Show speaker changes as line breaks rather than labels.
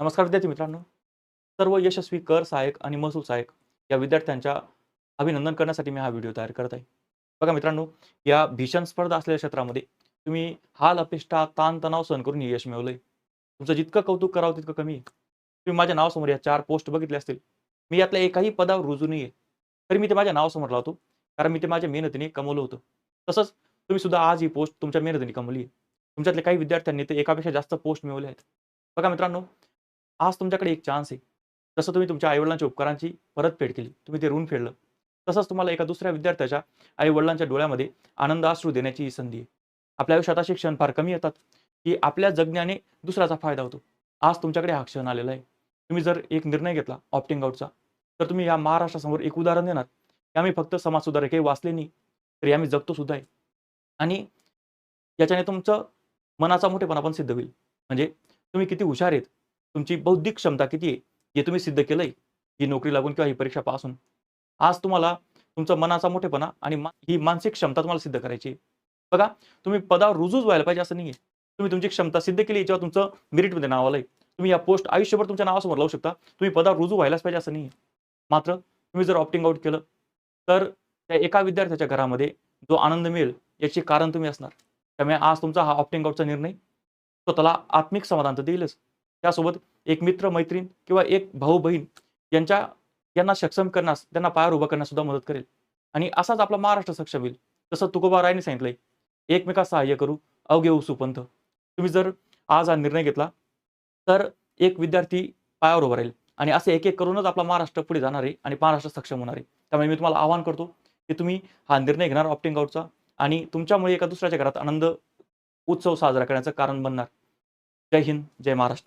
नमस्कार विद्यार्थी मित्रांनो. सर्व यशस्वी कर सहाय्यक आणि महसूल सहाय्यक या विद्यार्थ्यांच्या अभिनंदन करण्यासाठी मी हा व्हिडिओ तयार करत आहे. बघा मित्रांनो या भीषण स्पर्धा असलेल्या क्षेत्रामध्ये तुम्ही हाल अपेष्टा ताणतणाव सहन करून यश मिळवलंय. तुमचं जितकं कौतुक करावं तितकं कमी आहे. तुम्ही माझ्या नावासमोर या चार पोस्ट बघितले असतील. मी यातल्या एकाही पदावर रुजू नाही आहे तरी मी ते माझ्या नावासमोर लावतो. कारण मी ते माझ्या मेहनतीने कमवलं होतं. तसंच तुम्ही सुद्धा आज ही पोस्ट तुमच्या मेहनतीने कमवली आहे. तुमच्यातल्या काही विद्यार्थ्यांनी ते एकापेक्षा जास्त पोस्ट मिळवले आहेत. बघा मित्रांनो आज तुमच्याकडे एक चान्स आहे. जसं तुम्ही तुमच्या आईवडिलांच्या उपकारांची परतफेड केली. तुम्ही ते ऋण फेडलं. तसंच तुम्हाला एका दुसऱ्या विद्यार्थ्याच्या आईवडिलांच्या डोळ्यामध्ये आनंद अश्रू देण्याची ही संधी आहे. आपल्या आयुष्यात असे क्षण फार कमी येतात की आपल्या जगण्याने दुसऱ्याचा फायदा होतो. आज तुमच्याकडे हा क्षण आलेला आहे. तुम्ही जर एक निर्णय घेतला ऑप्टिंग आउटचा तर तुम्ही या महाराष्ट्रासमोर एक उदाहरण देणार. की आम्ही फक्त समाजसुधारक हे वाचले नाही तरी आम्ही जगतो सुद्धा आहे. आणि याच्याने तुमचं मनाचा मोठेपणा पण सिद्ध होईल. म्हणजे तुम्ही किती हुशार आहेत तुमची बौद्धिक क्षमता किती आहे हे तुम्ही सिद्ध केलंय ही नोकरी लागून किंवा ही परीक्षा पासून आज तुम्हाला तुमचा मनाचा मोठेपणा आणि मा- ही मानसिक क्षमता तुम्हाला सिद्ध करायची बघा तुम्ही पदावर रुजूच व्हायला पाहिजे असं नाही आहे तुम्ही तुमची क्षमता सिद्ध केली जेव्हा तुमचं मेरिटमध्ये नाव आलंय. तुम्ही या पोस्ट आयुष्यभर तुमच्या नावासमोर लावू शकता. तुम्ही पदावर रुजू व्हायलाच पाहिजे असं नाही मात्र तुम्ही जर ऑप्टिंग आउट केलं तर त्या एका विद्यार्थ्याच्या घरामध्ये जो आनंद मिळेल याचे कारण तुम्ही असणार. त्यामुळे आज तुमचा हा ऑप्टिंग आउटचा निर्णय स्वतःला आत्मिक समाधान तर देईलच. त्यासोबत एक मित्र मैत्रीण किंवा एक भाऊ बहीण यांच्या यांना सक्षम करण्यास त्यांना पायावर उभं करण्यास सुद्धा मदत करेल. आणि असाच आपला महाराष्ट्र सक्षम होईल. जसं तुकोबा रायने सांगितलंय एकमेकास सहाय्य करू अवघे सुपंथ. तुम्ही जर आज हा निर्णय घेतला तर एक विद्यार्थी पायावर उभा राहील आणि असे एक एक करूनच आपला महाराष्ट्र पुढे जाणार आहे आणि महाराष्ट्र सक्षम होणार आहे. त्यामुळे मी तुम्हाला आवाहन करतो की तुम्ही हा निर्णय घेणार ऑप्टिंग आउटचा आणि तुमच्यामुळे एका दुसऱ्याच्या घरात आनंद उत्सव साजरा करण्याचं कारण बनणार. जय हिंद जय महाराष्ट्र.